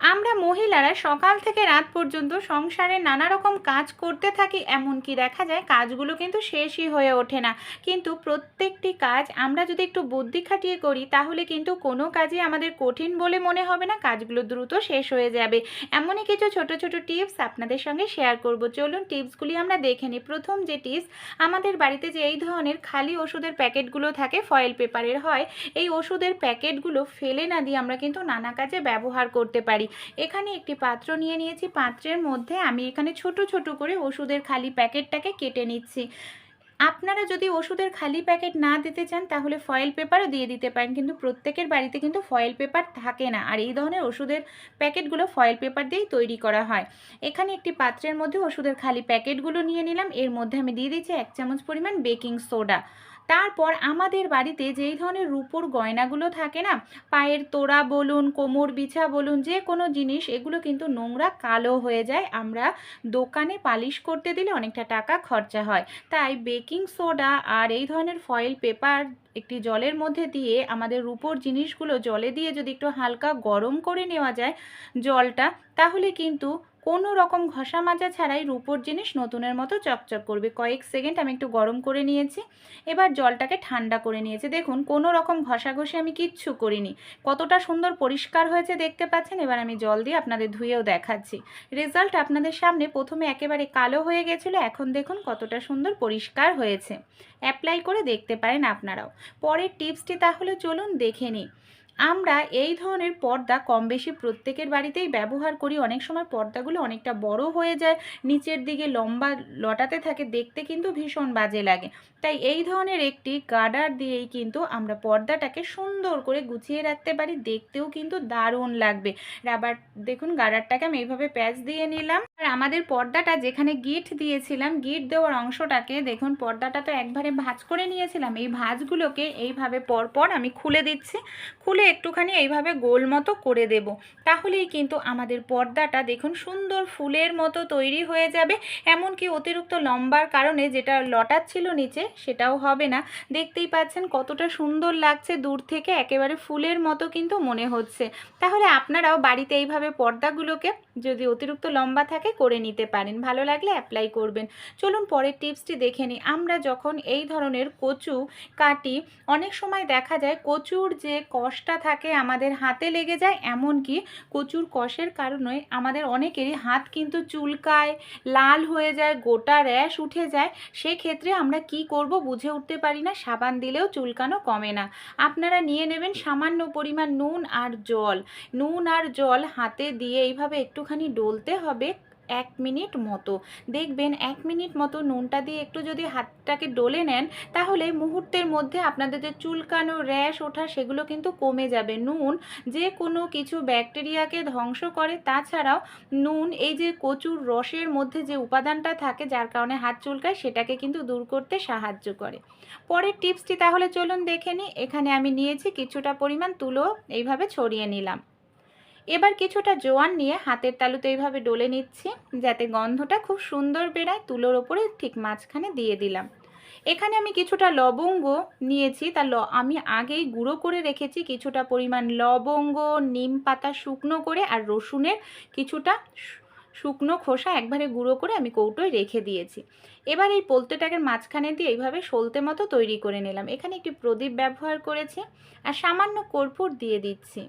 আমরা মহিলারা সকাল থেকে রাত পর্যন্ত সংসারে নানা রকম কাজ করতে থাকি, এমনকি দেখা যায় কাজগুলো কিন্তু শেষই হয়ে ওঠে না। কিন্তু প্রত্যেকটি কাজ আমরা যদি একটু বুদ্ধি খাটিয়ে করি, তাহলে কিন্তু কোনো কাজই আমাদের কঠিন বলে মনে হবে না, কাজগুলো দ্রুত শেষ হয়ে যাবে। এমনই কিছু ছোট ছোট টিপস আপনাদের সঙ্গে শেয়ার করব। চলুন টিপসগুলি আমরা দেখে নিই। প্রথম যে টিপস, আমাদের বাড়িতে যে এই ধরনের খালি ওষুধের প্যাকেটগুলো থাকে, ফয়েল পেপারের হয়, এই ওষুধের প্যাকেটগুলো ফেলে না দিয়ে আমরা কিন্তু নানা কাজে ব্যবহার করতে পারি। এখানে একটি পাত্র নিয়ে নিয়েছি। পাত্রের মধ্যে আমি এখানে ছোট ছোট করে ওষুধের খালি প্যাকেটটাকে কেটে নিচ্ছি। আপনারা যদি ওষুধের খালি প্যাকেট না দিতে চান, তাহলে ফয়েল পেপারও দিয়ে দিতে পারেন। কিন্তু প্রত্যেকের বাড়িতে কিন্তু ফয়েল পেপার থাকে না। আর এই ধরনের ওষুধের প্যাকেটগুলো ফয়েল পেপার দিয়েই তৈরি করা হয়। এখানে একটি পাত্রের মধ্যে ওষুধের খালি প্যাকেটগুলো নিয়ে নিলাম। এর মধ্যে আমি দিয়ে দিচ্ছি এক চামচ পরিমাণ বেকিং সোডা। তারপর আমাদের বাড়িতে যেই ধরনের রূপোর গয়নাগুলো থাকে না, পায়ের তোড়া বলুন, কোমর বিছা বলুন, যে কোনো জিনিস, এগুলো কিন্তু নোংরা কালো হয়ে যায়। আমরা দোকানে পালিশ করতে দিলে অনেকটা টাকা খরচা হয়। তাই বেকিং সোডা আর এই ধরনের ফয়েল পেপার একটি জলের মধ্যে দিয়ে আমাদের রূপোর জিনিসগুলো জলে দিয়ে যদি একটু হালকা গরম করে নেওয়া যায় জলটা, তাহলে কিন্তু কোনো রকম ঘষা মাজা ছাড়াই রূপোর জিনিস নতুনের মতো চকচক করবে। কয়েক সেকেন্ড আমি একটু গরম করে নিয়েছি। এবার জলটাকে ঠান্ডা করে নিয়েছি। দেখুন, কোনো রকম ঘষাঘষি আমি কিচ্ছু করিনি। কতটা সুন্দর পরিষ্কার হয়েছে দেখতে পাচ্ছেন? এবার আমি জল দিয়ে আপনাদের ধুয়েও দেখাচ্ছি। রেজাল্ট আপনাদের সামনে প্রথমে একেবারে কালো হয়ে গেছিল। এখন দেখুন কতটা সুন্দর পরিষ্কার হয়েছে। অ্যাপ্লাই করে দেখতে পারেন আপনারাও। পরের টিপসটি তাহলে চলুন দেখে নিই। আমরা এই ধরনের পর্দা কম বেশি প্রত্যেকের বাড়িতেই ব্যবহার করি। অনেক সময় পর্দাগুলো অনেকটা বড় হয়ে যায়, নিচের দিকে লম্বা লটাতে থাকে, দেখতে কিন্তু ভীষণ বাজে লাগে। তাই এই ধরনের একটি গার্ডার দিয়েই কিন্তু আমরা পর্দাটাকে সুন্দর করে গুছিয়ে রাখতে পারি, দেখতেও কিন্তু দারুণ লাগবে। রাবার, দেখুন, গার্ডারটাকে আমি এইভাবে প্যাচ দিয়ে নিলাম। আর আমাদের পর্দাটা যেখানে গিট দিয়েছিলাম গিট দেওয়ার অংশটাকে দেখুন, পর্দাটা তো একবারে ভাঁজ করে নিয়েছিলাম। এই ভাঁজগুলোকে এইভাবে পরপর আমি খুলে দিচ্ছি, খুলে একটুখানি এইভাবে গোল মতো করে দেব। তাহলেই কিন্তু আমাদের পর্দাটা দেখুন, সুন্দর ফুলের মতো তৈরি হয়ে যাবে। এমনকি অতিরিক্ত লম্বার কারণে যেটা লটাচ্ছিল নিচে, সেটাও হবে না। দেখতেই পাচ্ছেন কতটা সুন্দর লাগছে, দূর থেকে একেবারে ফুলের মতো কিন্তু মনে হচ্ছে। তাহলে আপনারাও বাড়িতে এইভাবে পর্দাগুলোকে যদি অতিরিক্ত লম্বা থাকে করে নিতে পারেন। ভালো লাগলে অ্যাপ্লাই করবেন। চলুন পরের টিপসটি দেখে নিই। আমরা যখন এই ধরনের কচু কাটি, অনেক সময় দেখা যায় কচুর যে কষটা থাকে আমাদের হাতে লেগে যায়, এমনকি কচুর কষের কারণে আমাদের অনেকেরই হাত কিন্তু চুলকায়, লাল হয়ে যায়, গোটা র্যাশ উঠে যায়। সেক্ষেত্রে আমরা কি করব বুঝে উঠতে পারি না, সাবান দিলেও চুলকানো কমে না। আপনারা নিয়ে নেবেন সামান্য পরিমাণ নুন আর জল। নুন আর জল হাতে দিয়ে এইভাবে একটুখানি ডলতে হবে। এক মিনিট মতো। দেখবেন এক মিনিট মতো নুনটা দিয়ে একটু যদি হাতটাকে ডলে নেন, তাহলে মুহূর্তের মধ্যে আপনাদের যে চুলকানো, র্যাশ ওঠা সেগুলো কিন্তু কমে যাবে। নুন যে কোনো কিছু ব্যাকটেরিয়াকে ধ্বংস করে, তাছাড়াও নুন এই যে কচুর রসের মধ্যে যে উপাদানটা থাকে, যার কারণে হাত চুলকায়, সেটাকে কিন্তু দূর করতে সাহায্য করে। পরের টিপসটি তাহলে চলুন দেখে নিই। এখানে আমি নিয়েছি কিছুটা পরিমাণ তুলো, এইভাবে ছড়িয়ে নিলাম। এবার কিছুটা জোয়ান নিয়ে হাতের তালুতে এইভাবে ডলে নিচ্ছি, যাতে গন্ধটা খুব সুন্দর বেরায় তুলোর ওপরে ঠিক মাঝখানে দিয়ে দিলাম। এখানে আমি কিছুটা লবঙ্গ নিয়েছি, তা আমি আগেই গুঁড়ো করে রেখেছি কিছুটা পরিমাণ লবঙ্গ, নিম পাতা শুকনো করে আর রসুনের কিছুটা শুকনো খোসা একবারে গুঁড়ো করে আমি কৌটোয় রেখে দিয়েছি। এবার এই পোলতেটাকে মাঝখানে দিয়ে এইভাবে সলতে মতো তৈরি করে নিলাম। এখানে একটি প্রদীপ ব্যবহার করেছি আর সামান্য কর্পূর দিয়ে দিচ্ছি।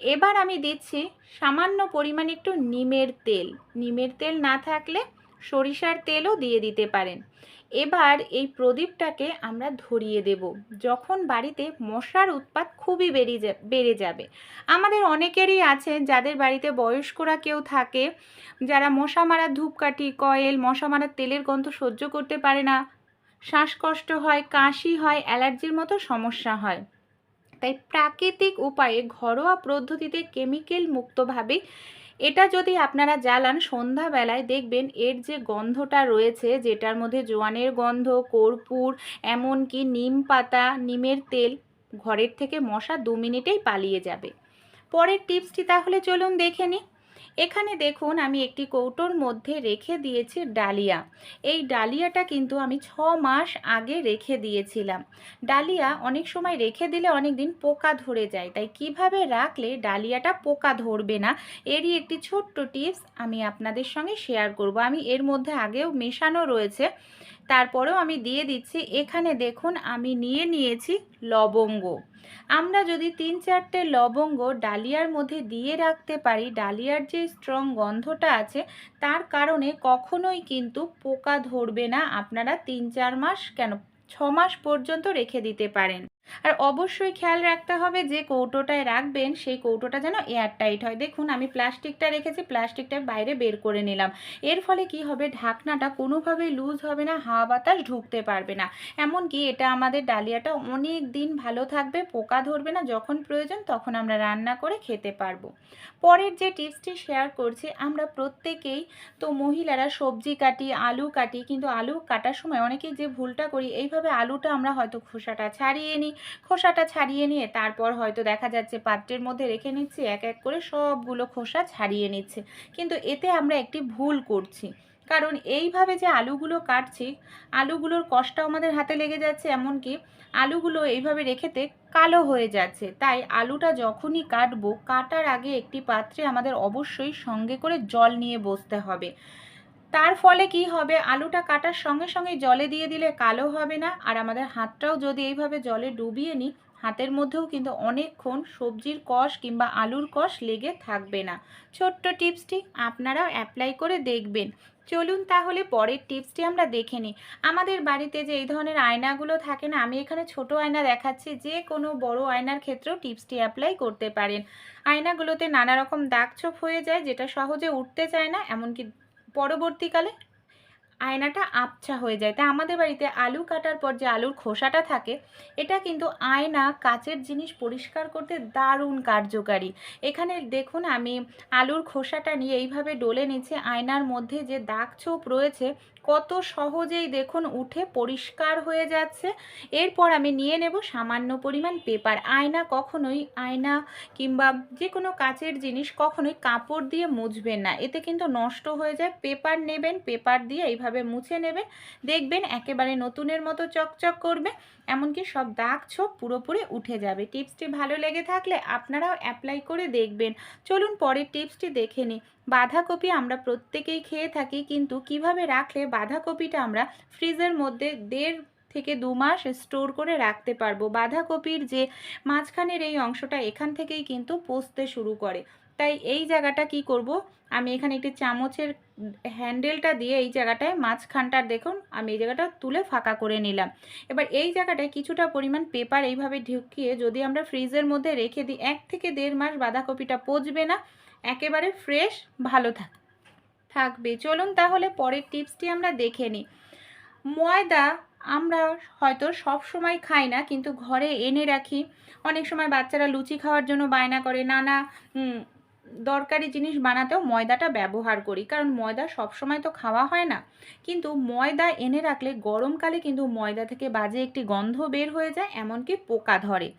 এবার আমি দিচ্ছি সামান্য পরিমাণে একটু নিমের তেল। নিমের তেল না থাকলে সরিষার তেলও দিয়ে দিতে পারেন। এবার এই প্রদীপটাকে আমরা ধরিয়ে দেব। যখন বাড়িতে মশার উৎপাত খুবই বেড়ে যা, বেড়ে যাবে। আমাদের অনেকেরই আছে যাদের বাড়িতে বয়স্করা কেউ থাকে, যারা মশা মারার ধূপকাঠি, কয়েল, মশা মারার তেলের গন্ধ সহ্য করতে পারে না। শ্বাসকষ্ট হয়, কাশি হয়, অ্যালার্জির মতো সমস্যা হয়। তাই প্রাকৃতিক উপায়ে ঘরোয়া পদ্ধতিতে কেমিক্যাল মুক্তভাবে এটা যদি আপনারা জ্বালান, সন্ধ্যাবেলায় দেখবেন এর যে গন্ধটা রয়েছে, যেটার মধ্যে জোয়ানের গন্ধ, কর্পূর, এমনকি নিম পাতা, নিমের তেল ঘরের থেকে মশা দু মিনিটেই পালিয়ে যাবে। পরের টিপসটি তাহলে চলুন দেখে নিই। এখানে দেখুন আমি একটি কৌটোর মধ্যে রেখে দিয়েছি ডালিয়া। এই ডালিয়াটা কিন্তু আমি ছ মাস আগে রেখে দিয়েছিলাম। ডালিয়া অনেক সময় রেখে দিলে অনেক দিন পোকা ধরে যায়। তাই কীভাবে রাখলে ডালিয়াটা পোকা ধরবে না? এরই একটি ছোট্ট টিপস আমি আপনাদের সঙ্গে শেয়ার করব। আমি এর মধ্যে আগেও মেশানো রয়েছে। তারপরেও আমি দিয়ে দিচ্ছি। এখানে দেখুন আমি নিয়ে নিয়েছি লবঙ্গ। আমরা যদি তিন চারটে লবঙ্গ ডালিয়ার মধ্যে দিয়ে রাখতে পারি, ডালিয়ার যে স্ট্রং গন্ধটা আছে, তার কারণে কখনোই কিন্তু পোকা ধরবে না। আপনারা তিন চার মাস কেন? ছ মাস পর্যন্ত রেখে দিতে পারেন। আর অবশ্যই খেয়াল রাখতে হবে যে কৌটোটায় রাখবেন, সেই কৌটোটা যেন এয়ারটাইট হয়। দেখুন, আমি প্লাস্টিকটা রেখেছি, প্লাস্টিকটা বাইরে বের করে নিলাম। এর ফলে কি হবে? ঢাকনাটা কোনোভাবেই লুজ হবে না, হাওয়া বাতাস ঢুকতে পারবে না। এমনকি এটা আমাদের ডালিয়াটা অনেক দিন ভালো থাকবে, পোকা ধরবে না, যখন প্রয়োজন তখন আমরা রান্না করে খেতে পারব। পরের যে টিপসটি শেয়ার করছি, আমরা প্রত্যেকেই তো মহিলারা সবজি কাটি, আলু কাটি, কিন্তু আলু কাটার সময় অনেকেই যে ভুলটা করি, এইভাবে আলুটা আমরা হয়তো খোসাটা ছাড়িয়ে নিই। খোসাটা ছাড়িয়ে নিয়ে তারপর হয়তো দেখা যাচ্ছে পাত্রের মধ্যে রেখে নিচ্ছি, এক এক করে সবগুলো খোসা ছাড়িয়ে নিচ্ছে। কিন্তু এতে আমরা একটি ভুল করছি। কারণ এইভাবে যে আলুগুলো কাটছি, আলুগুলোর কষ্ট আমাদের হাতে লেগে যাচ্ছে, এমনকি আলুগুলো এইভাবে রেখেতে কালো হয়ে যাচ্ছে। তাই আলুটা যখনই কাটবো, কাটার আগে একটি পাত্রে আমাদের অবশ্যই সঙ্গে করে জল নিয়ে বসতে হবে। তার ফলে কি হবে? আলুটা কাটার সঙ্গে সঙ্গে জলে দিয়ে দিলে কালো হবে না। আর আমাদের হাতটাও যদি এইভাবে জলে ডুবিয়ে নিই, হাতের মধ্যেও কিন্তু অনেকক্ষণ সবজির কষ কিংবা আলুর কষ লেগে থাকবে না। ছোট্ট টিপসটি আপনারাও অ্যাপ্লাই করে দেখবেন। চলুন তাহলে পরের টিপসটি আমরা দেখে নিই। আমাদের বাড়িতে যে এই ধরনের আয়নাগুলো থাকে না, আমি এখানে ছোট আয়না দেখাচ্ছি। যে কোনো বড় আয়নার ক্ষেত্রেও টিপসটি অ্যাপ্লাই করতে পারেন। আয়নাগুলোতে নানা রকম দাগ ছোপ হয়ে যায়, যেটা সহজে উঠতে চায় না, এমনকি পরবর্তীকালে আয়নাটা আবছা হয়ে যায়। তাই আমাদের বাড়িতে আলু কাটার পর যে আলুর খোসাটা থাকে, এটা কিন্তু আয়না, কাচের জিনিস পরিষ্কার করতে দারুণ কার্যকারী। এখানে দেখুন আমি আলুর খোসাটা নিয়ে এইভাবে ডলে নিচ্ছে। আয়নার মধ্যে যে দাগ ছোপ রয়েছে, কত সহজেই দেখুন উঠে পরিষ্কার হয়ে যাচ্ছে। এরপর আমি নিয়ে নেব সামান্য পরিমাণ পেপার। আয়না কখনোই, আয়না কিংবা যে কোনো কাচের জিনিস কখনোই কাপড় দিয়ে মুছবেন না। এতে কিন্তু নষ্ট হয়ে যায়। পেপার নেবেন, পেপার দিয়ে এইভাবে মুছে নেবেন দেখবেন একেবারে নতুনের মতো চকচক করবে, এমনকি সব দাগ ছোপ পুরোপুরি উঠে যাবে। টিপসটি ভালো লেগে থাকলে আপনারাও অ্যাপ্লাই করে দেখবেন। চলুন পরের টিপসটি দেখে নিই। বাঁধাকপি আমরা প্রত্যেকেই খেয়ে থাকি, কিন্তু কীভাবে রাখলে বাঁধাকপিটা আমরা ফ্রিজের মধ্যে দেড় থেকে দু মাস স্টোর করে রাখতে পারব? বাঁধাকপির যে মাঝখানের এই অংশটা এখান থেকেই কিন্তু পচতে শুরু করে। তাই এই জায়গাটা কি করব? আমি এখানে একটি চামচের হ্যান্ডেলটা দিয়ে এই জায়গাটায় মাঝখানটা দেখুন, আমি এই জায়গাটা তুলে ফাঁকা করে নিলাম। এবার এই জায়গাটায় কিছুটা পরিমাণ পেপার এইভাবে ঢুকিয়ে যদি আমরা ফ্রিজের মধ্যে রেখে দিই, এক থেকে দেড় মাস বাঁধাকপিটা পচবে না, একেবারে ফ্রেশ ভালো থাক, থাকবে। চলুন তাহলে পরের টিপসটি আমরা দেখে নিই। ময়দা আমরা হয়তো সব সময় খাই না, কিন্তু ঘরে এনে রাখি। অনেক সময় বাচ্চারা লুচি খাওয়ার জন্য বায়না করে, নানা দরকারি জিনিস বানাতেও ময়দাটা ব্যবহার করি। কারণ ময়দা সব সময় তো খাওয়া হয় না। কিন্তু ময়দা এনে রাখলে গরমকালে কিন্তু ময়দা থেকে বাজে একটি গন্ধ বের হয়ে যায়, এমনকি পোকা ধরে।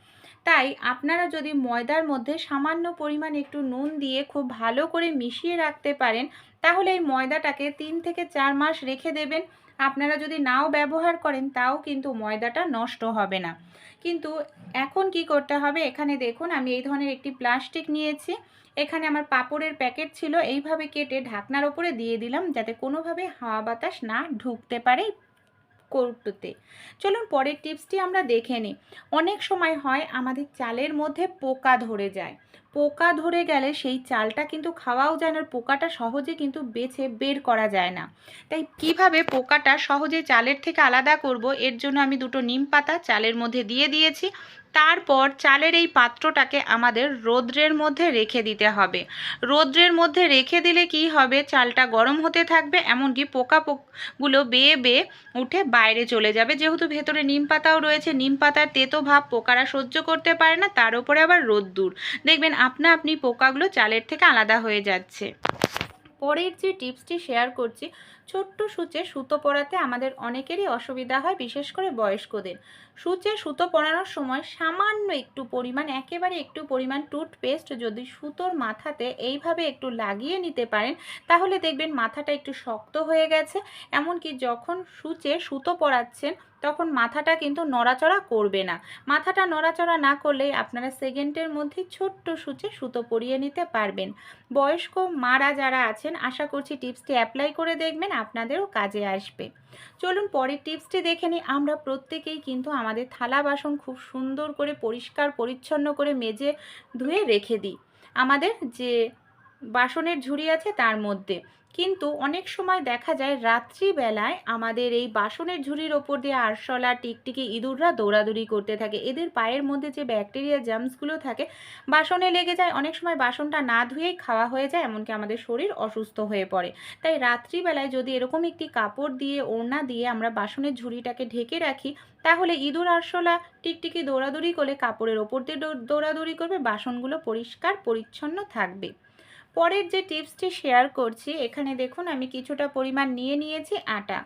তাই আপনারা যদি ময়দার মধ্যে সামান্য পরিমাণ একটু নুন দিয়ে খুব ভালো করে মিশিয়ে রাখতে পারেন, তাহলে এই ময়দাটাকে তিন থেকে চার মাস রেখে দেবেন। আপনারা যদি নাও ব্যবহার করেন, তাও কিন্তু ময়দাটা নষ্ট হবে না। কিন্তু এখন কি করতে হবে? এখানে দেখুন, আমি এই ধরনের একটি প্লাস্টিক নিয়েছি। এখানে আমার পাপড়ের প্যাকেট ছিল, এইভাবে কেটে ঢাকনার ওপরে দিয়ে দিলাম যাতে কোনোভাবে হাওয়া বাতাস না ঢুকতে পারে কৌটোতে। চলুন পরের টিপসটি আমরা দেখে নিই। অনেক সময় হয় আমাদের চালের মধ্যে পোকা ধরে যায়। পোকা ধরে গেলে সেই চালটা কিন্তু খাওয়াও যায় না, পোকাটা সহজে কিন্তু বেছে বের করা যায় না। তাই কীভাবে পোকাটা সহজে চালের থেকে আলাদা করব, এর জন্য আমি দুটো নিম পাতা চালের মধ্যে দিয়ে দিয়েছি। তারপর চালের এই পাত্রটাকে আমাদের রৌদ্রের মধ্যে রেখে দিতে হবে। রৌদ্রের মধ্যে রেখে দিলে কি হবে? চালটা গরম হতে থাকবে, এমনকি পোকা গুলো বেয়ে বেয়ে উঠে বাইরে চলে যাবে। যেহেতু ভেতরে নিম পাতাও রয়েছে, নিম পাতার তেতো ভাব পোকারা সহ্য করতে পারে না, তার উপরে আবার রোদ্দুর। দেখবেন আপনা আপনি পোকাগুলো চালের থেকে আলাদা হয়ে যাচ্ছে। পরের যে টিপসটি শেয়ার করছি ছোট্ট সূচে সুতো পরাতে আমাদের অনেকেরই অসুবিধা হয়, বিশেষ করে বয়স্কদের। সূচে সুতো পরানোর সময় সামান্য একটু পরিমাণ, একেবারে একটু পরিমাণ টুথপেস্ট যদি সুতোর মাথাতে এইভাবে একটু লাগিয়ে নিতে পারেন, তাহলে দেখবেন মাথাটা একটু শক্ত হয়ে গেছে। এমনকি যখন সূচে সুতো পরাচ্ছেন, তখন মাথাটা কিন্তু নড়াচড়া করবে না। মাথাটা নড়াচড়া না করলেই আপনারা সেকেন্ডের মধ্যে ছোট্ট সূচে সুতো পরিয়ে নিতে পারবেন। বয়স্ক মারা যারা আছেন, আশা করছি টিপসটি অ্যাপ্লাই করে দেখবেন। আপনাদেরও কাজে আসবে। চলুন পরের টিপসটি দেখে নিই। আমরা প্রত্যেকেই কিন্তু আমাদের থালা বাসন খুব সুন্দর করে পরিষ্কার, পরিচ্ছন্ন করে মেজে ধুয়ে রেখে দিই। আমাদের যে বাসনের ঝুড়ি আছে তার মধ্যে। কিন্তু অনেক সময় দেখা যায় রাত্রিবেলায় আমাদের এই বাসনের ঝুড়ির ওপর দিয়ে আরশোলা, টিকটিকি, ইঁদুররা দৌড়াদৌড়ি করতে থাকে। এদের পায়ের মধ্যে যে ব্যাকটেরিয়া জার্মসগুলো থাকে, বাসনে লেগে যায়। অনেক সময় বাসনটা না ধুয়েই খাওয়া হয়ে যায়, এমনকি আমাদের শরীর অসুস্থ হয়ে পড়ে। তাই রাত্রিবেলায় যদি এরকম একটি কাপড় দিয়ে, ওড়না দিয়ে আমরা বাসনের ঝুড়িটাকে ঢেকে রাখি, তাহলে ইঁদুর, আরশোলা, টিকটিকি দৌড়াদৌড়ি করলে কাপড়ের ওপর দিয়ে দৌড়াদৌড়ি করবে, বাসনগুলো পরিষ্কার, পরিচ্ছন্ন থাকবে। পরের যে টিপসটি শেয়ার করছি, এখানে দেখুন আমি কিছুটা পরিমাণ নিয়ে নিয়েছি আটা।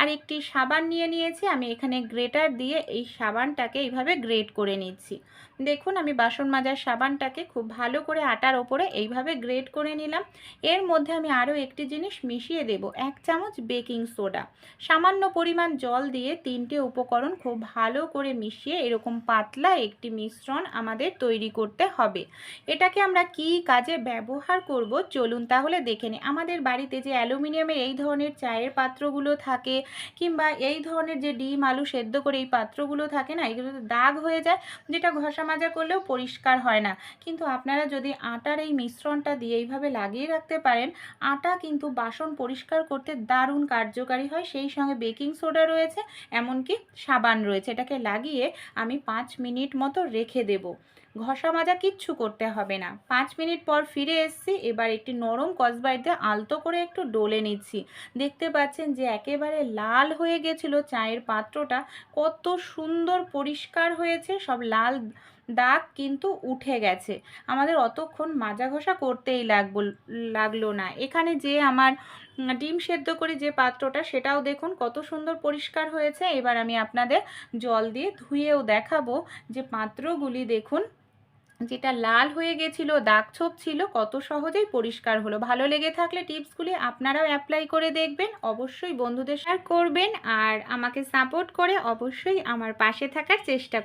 আর একটি সাবান নিয়ে নিয়েছি, আমি এখানে গ্রেটার দিয়ে এই সাবানটাকে এইভাবে গ্রেট করে নিচ্ছি। দেখুন, আমি বাসন মাজার সাবানটাকে খুব ভালো করে আটার ওপরে এইভাবে গ্রেট করে নিলাম। এর মধ্যে আমি আরও একটি জিনিস মিশিয়ে দেব, এক চামচ বেকিং সোডা। সামান্য পরিমাণ জল দিয়ে তিনটে উপকরণ খুব ভালো করে মিশিয়ে এরকম পাতলা একটি মিশ্রণ আমাদের তৈরি করতে হবে। এটাকে আমরা কি কাজে ব্যবহার করব চলুন তাহলে দেখে নিই। আমাদের বাড়িতে যে অ্যালুমিনিয়ামের এই ধরনের চায়ের পাত্রগুলো থাকে কিংবা এই ধরনের যে ডিম, আলু সেদ্ধ করে এই পাত্রগুলো থাকে না, এগুলোতে দাগ হয়ে যায়, যেটা ঘষা মাজা করলেও পরিষ্কার হয় না। কিন্তু আপনারা যদি আটার এই মিশ্রণটা দিয়ে এইভাবে লাগিয়ে রাখতে পারেন, আটা কিন্তু বাসন পরিষ্কার করতে দারুণ কার্যকারী হয়। সেই সঙ্গে বেকিং সোডা রয়েছে, এমনকি সাবান রয়েছে। এটাকে লাগিয়ে আমি পাঁচ মিনিট মতো রেখে দেবো। ঘষা মাজা কিচ্ছু করতে হবে না। পাঁচ মিনিট পর ফিরে এসেছি, এবার একটি নরম কসবাইট দিয়ে আলতো করে একটু ডলে নিচ্ছি। দেখতে পাচ্ছেন যে একেবারে লাল হয়ে গেছিল চায়ের পাত্রটা। কত সুন্দর পরিষ্কার হয়েছে, সব লাল দাগ কিন্তু উঠে গেছে। আমাদের অতক্ষণ মাজা ঘষা করতেই লাগবো, লাগল না। এখানে যে আমার ডিম সেদ্ধ করে যে পাত্রটা, সেটাও দেখুন কত সুন্দর পরিষ্কার হয়েছে। এবার আমি আপনাদের জল দিয়ে ধুয়েও দেখাবো যে পাত্রগুলি দেখুন, যেটা লাল হয়ে গেছিল, দাগ ছোপ ছিল, কত সহজেই পরিষ্কার হলো। ভালো লেগে থাকলে টিপসগুলি আপনারাও অ্যাপ্লাই করে দেখবেন, অবশ্যই বন্ধুদের শেয়ার করবেন, আর আমাকে সাপোর্ট করে অবশ্যই আমার পাশে থাকার চেষ্টা